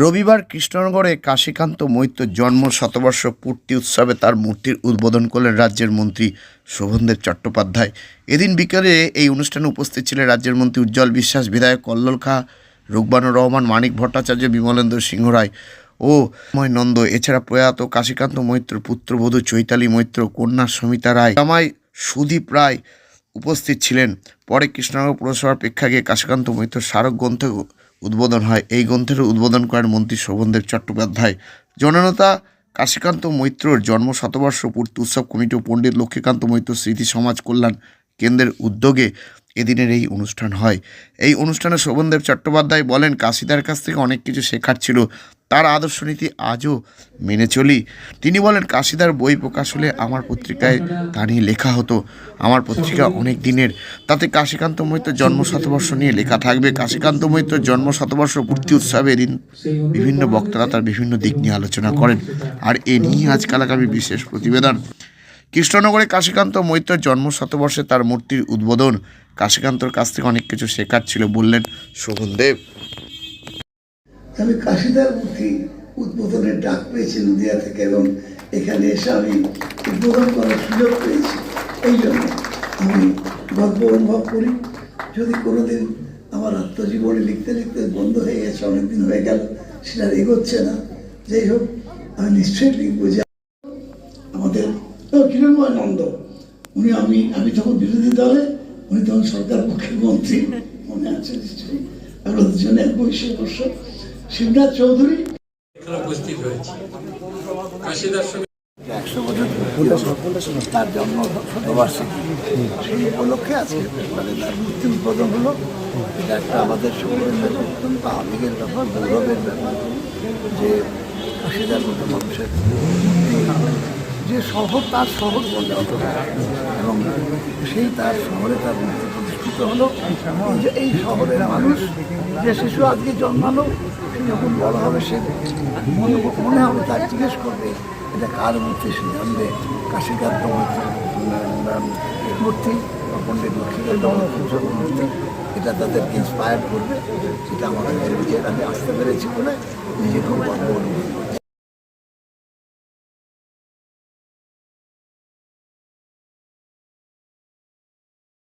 রবিবার কৃষ্ণনগরে কাশীকান্ত মৈত্র জন্ম শতবর্ষ পূর্তি উৎসবে তার মূর্তির উদ্বোধন করলেন রাজ্যের মন্ত্রী শোভনদেব চট্টোপাধ্যায়। এদিন বিকেলে এই অনুষ্ঠানে উপস্থিত ছিলেন রাজ্যের মন্ত্রী উজ্জ্বল বিশ্বাস, বিধায়ক কল্লোল খা রুকবানুর রহমান, মানিক ভট্টাচার্য, বিমলেন্দ্র সিংহ রায় ও নন্দ। এছাড়া প্রয়াত কাশীকান্ত মৈত্র পুত্রবধূ চৈতালি মৈত্র, কন্যা সমিতা রায়, জামাই সুদীপ রায় উপস্থিত ছিলেন। পরে কৃষ্ণনগর পুরসভার প্রেক্ষাগৃহে কাশীকান্ত মৈত্র স্মারক গ্রন্থ উদ্বোধন হয়। এই গ্রন্থের উদ্বোধন করেন মন্ত্রী শোভনদেব চট্টোপাধ্যায়। জননেতা কাশীকান্ত মৈত্রর জন্ম শতবর্ষ পূর্তি উৎসব কমিটি ও পণ্ডিত লক্ষ্মীকান্ত মৈত্র স্মৃতি সমাজ কল্যাণ কেন্দ্রের উদ্যোগে এদিনের এই অনুষ্ঠান হয়। এই অনুষ্ঠানে শোভনদেব চট্টোপাধ্যায় বলেন, কাশিদার কাছ থেকে অনেক কিছু শেখার ছিল, তার আদর্শ নীতি আজও মেনে চলি। তিনি বলেন, কাশিদার বই প্রকাশ হলে আমার পত্রিকায় তা নিয়ে লেখা হতো, আমার পত্রিকা অনেক দিনের। তাতে কাশীকান্ত মৈত্র জন্ম শতবর্ষ নিয়ে লেখা থাকবে। কাশীকান্ত মৈত্র জন্ম শতবর্ষ পূর্তি উৎসবে এদিন বিভিন্ন বক্তারা তার বিভিন্ন দিক নিয়ে আলোচনা করেন। আর এ নিয়েই আজকাল আগামী বিশেষ প্রতিবেদন। কৃষ্ণনগরে কাশীকান্ত মৈত্রের জন্ম শতবর্ষে তার মূর্তির উদ্বোধন। কাশীকান্তর কাছ থেকে অনেক কিছু শেখার ছিল, বললেন শোভনদেব। আমি কাশিদার মূর্তি উদ্বোধনের ডাক পেয়েছি নদিয়া থেকে এবং এখানে এসে আমি উদ্বোধন করার সুযোগ পেয়েছি। এই জন্য আমি গর্ব অনুভব করি। যদি কোনোদিন আমার আত্মজীবনে লিখতে লিখতে বন্ধ হয়ে গেছে, অনেকদিন হয়ে গেল, সেটা এগোচ্ছে না। যাই হোক, আমি নিশ্চয়ই লিখব। যে কিরণময় নন্দ? উনি আমি আমি তখন বিরোধী দলে উনি তখন সরকার পক্ষের মন্ত্রী মনে আছে নিশ্চয়ই। আমরা দুজনে এক বয়সে অবশ্য। শিবনাথ চৌধুরী। উপস্থিত হয়েছে। কাশিদার সঙ্গে একশো বছর তার জন্ম শতবার্ষিকী সেই উপলক্ষে আজকে মানে তার মূর্তি উদ্বোধন হলো। এটা একটা আমাদের সকলের জন্য অত্যন্ত আবেগের ব্যাপার গৌরবের ব্যাপার। যে কাশিদার মতো মানুষের যে শহর, তার শহর বলে হতো এবং সেই তার শহরে তার প্রতিষ্ঠিত হলো। যে, এই শহরের মানুষ, যে শিশু আজকে জন্মালো, সে যখন বড় হবে, সে মনে মনে হবে, তার জিজ্ঞেস করবে, এটা কার মূর্তি? সে জানবে কাশীকান্ত মূর্তি পণ্ডিত লক্ষ্মীকান্ত মূর্তি। এটা তাদেরকে ইন্সপায়ার করবে। সেটা আমাদের নিজের আমি আসতে পেরেছি বলে নিজে খুব গর্ব অনুভব।